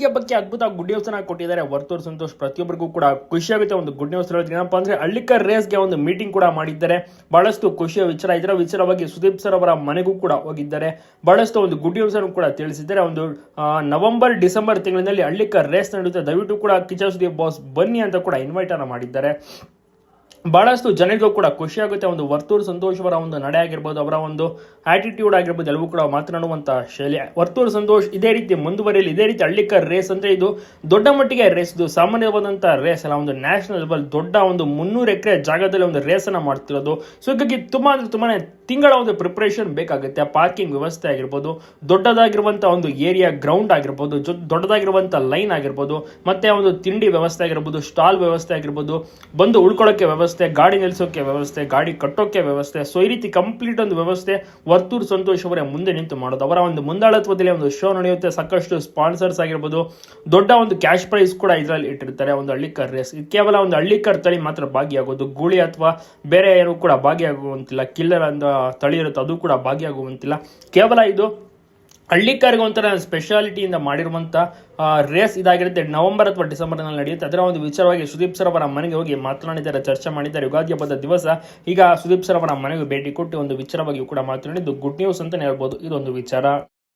ಯುಗಾದಿ ಹಬ್ಬಕ್ಕೆ ಅದ್ಭುತ good news ಅನ್ನ ಕೊಟ್ಟಿದ್ದಾರೆ. ವರ್ತೂರ್ ಸಂತೋಷ್ ಪ್ರತಿಯೊಬ್ಬರಿಗೂ ಕೂಡ ಖುಷಿಯಾಗುತ್ತೆ ಒಂದು ಗುಡ್ ನ್ಯೂಸ್ ಏನಪ್ಪ ಅಂದ್ರೆ ರೇಸ್ ರೇಸ್ಗೆ ಒಂದು ಮೀಟಿಂಗ್ ಕೂಡ ಮಾಡಿದ್ದಾರೆ. ಬಹಳಷ್ಟು ಖುಷಿಯ ವಿಚಾರ ಇದರ ವಿಚಾರವಾಗಿ ಸುದೀಪ್ ಸರ್ ಅವರ ಮನೆಗೂ ಕೂಡ ಹೋಗಿದ್ದಾರೆ. ಬಹಳಷ್ಟು ಒಂದು ಗುಡ್ ನ್ಯೂಸ್ ಅನ್ನು ಕೂಡ ತಿಳಿಸಿದ್ದಾರೆ. ಒಂದು ನವೆಂಬರ್, ಡಿಸೆಂಬರ್ ತಿಂಗಳಿನಲ್ಲಿ ಹಳ್ಳಿಕ ರೇಸ್ ನಡೆಯುತ್ತೆ. ದಯವಿಟ್ಟು ಕೂಡ ಕಿಚಾ ಸುದೀಪ್ ಬಾಸ್ ಬನ್ನಿ ಅಂತ ಕೂಡ ಇನ್ವೈಟ್ ಅನ್ನ ಮಾಡಿದ್ದಾರೆ. ಬಹಳಷ್ಟು ಜನರಿಗೂ ಕೂಡ ಖುಷಿ ಆಗುತ್ತೆ. ಒಂದು ವರ್ತೂರು ಸಂತೋಷ್ ಅವರ ಒಂದು ನಡೆ ಆಗಿರ್ಬೋದು, ಅವರ ಒಂದು ಆಟಿಟ್ಯೂಡ್ ಆಗಿರ್ಬೋದು ಎಲ್ಲವೂ ಕೂಡ ಮಾತನಾಡುವಂಥ ಶೈಲಿ. ವರ್ತೂರು ಸಂತೋಷ್ ಇದೇ ರೀತಿ ಮುಂದುವರಿಯಲಿ, ಇದೇ ರೀತಿ ಹಳ್ಳಿಕರ್ ರೇಸ್ ಅಂದ್ರೆ ಇದು ದೊಡ್ಡ ಮಟ್ಟಿಗೆ ರೇಸ್ ಇದು ಸಾಮಾನ್ಯವಾದಂಥ ರೇಸ್ ಅಲ್ಲ, ಒಂದು ನ್ಯಾಷನಲ್ ಲೆವೆಲ್ ದೊಡ್ಡ ಒಂದು ಮುನ್ನೂರು ಎಕರೆ ಜಾಗದಲ್ಲಿ ಒಂದು ರೇಸ್ ಅನ್ನ ಮಾಡ್ತಿರೋದು. ಸೊ ಹೀಗಾಗಿ ತುಂಬಾ ಅಂದ್ರೆ ತುಂಬಾ ತಿಂಗಳ ಒಂದು ಪ್ರಿಪರೇಷನ್ ಬೇಕಾಗುತ್ತೆ. ಪಾರ್ಕಿಂಗ್ ವ್ಯವಸ್ಥೆ ಆಗಿರ್ಬೋದು ದೊಡ್ಡದಾಗಿರುವಂಥ ಒಂದು ಏರಿಯಾ ಗ್ರೌಂಡ್ ಆಗಿರ್ಬೋದು, ಜೊ ದೊಡ್ಡದಾಗಿರುವಂಥ ಲೈನ್ ಆಗಿರ್ಬೋದು, ಮತ್ತೆ ಒಂದು ತಿಂಡಿ ವ್ಯವಸ್ಥೆ ಆಗಿರ್ಬೋದು ಸ್ಟಾಲ್ ವ್ಯವಸ್ಥೆ ಆಗಿರ್ಬೋದು, ಬಂದು ಉಳ್ಕೊಳ್ಳೋಕೆ ವ್ಯವಸ್ಥೆ ಗಾಡಿ ನಿಲ್ಲಿಸೋಕೆ ವ್ಯವಸ್ಥೆ, ಗಾಡಿ ಕಟ್ಟೋಕೆ ವ್ಯವಸ್ಥೆ, ಸೊ ಈ ರೀತಿ ಕಂಪ್ಲೀಟ್ ಒಂದು ವ್ಯವಸ್ಥೆ ವರ್ತೂರ್ ಸಂತೋಷ್ ಅವರೇ ಮುಂದೆ ನಿಂತು ಮಾಡೋದು. ಅವರ ಒಂದು ಮುಂದಾಳತ್ವದಲ್ಲಿ ಒಂದು ಶೋ ನಡೆಯುತ್ತೆ. ಸಾಕಷ್ಟು ಸ್ಪಾನ್ಸರ್ಸ್ ಆಗಿರ್ಬೋದು, ದೊಡ್ಡ ಒಂದು ಕ್ಯಾಶ್ ಪ್ರೈಸ್ ಕೂಡ ಇದರಲ್ಲಿ ಇಟ್ಟಿರ್ತಾರೆ. ಒಂದು ಹಳ್ಳಿಕರ್ ರೇಸ್ ಕೇವಲ ಒಂದು ಹಳ್ಳಿಕರ್ ತಳಿ ಮಾತ್ರ ಭಾಗಿಯಾಗೋದು. ಗೂಳಿ ಅಥವಾ ಬೇರೆ ಏನು ಕೂಡ ಭಾಗಿಯಾಗುವಂತಿಲ್ಲ. ಕಿಲ್ಲರ್ ಅಂತ ತಳಿ ಇರುತ್ತೆ, ಅದು ಕೂಡ ಭಾಗಿಯಾಗುವಂತಿಲ್ಲ. ಕೇವಲ ಇದು ಹಳ್ಳಿಕಾರಿಗೆ ಒಂಥರ ಸ್ಪೆಷಾಲಿಟಿಯಿಂದ ಮಾಡಿರುವಂಥ ರೇಸ್ ಇದಾಗಿರುತ್ತೆ. ನವೆಂಬರ್ ಅಥವಾ ಡಿಸೆಂಬರ್ನಲ್ಲಿ ನಡೆಯುತ್ತೆ. ಅದರ ಒಂದು ವಿಚಾರವಾಗಿ ಸುದೀಪ್ ಸರ್ ಅವರ ಮನೆಗೆ ಹೋಗಿ ಮಾತನಾಡಿದ್ದಾರೆ, ಚರ್ಚೆ ಮಾಡಿದ್ದಾರೆ. ಯುಗಾದಿ ಹಬ್ಬದ ದಿವಸ ಈಗ ಸುದೀಪ್ ಸರ್ ಅವರ ಮನೆಗೆ ಭೇಟಿ ಕೊಟ್ಟು ಒಂದು ವಿಚಾರವಾಗಿ ಕೂಡ ಮಾತನಾಡಿದ್ದು ಗುಡ್ ನ್ಯೂಸ್ ಅಂತಲೇ ಹೇಳ್ಬೋದು. ಇದೊಂದು ವಿಚಾರ.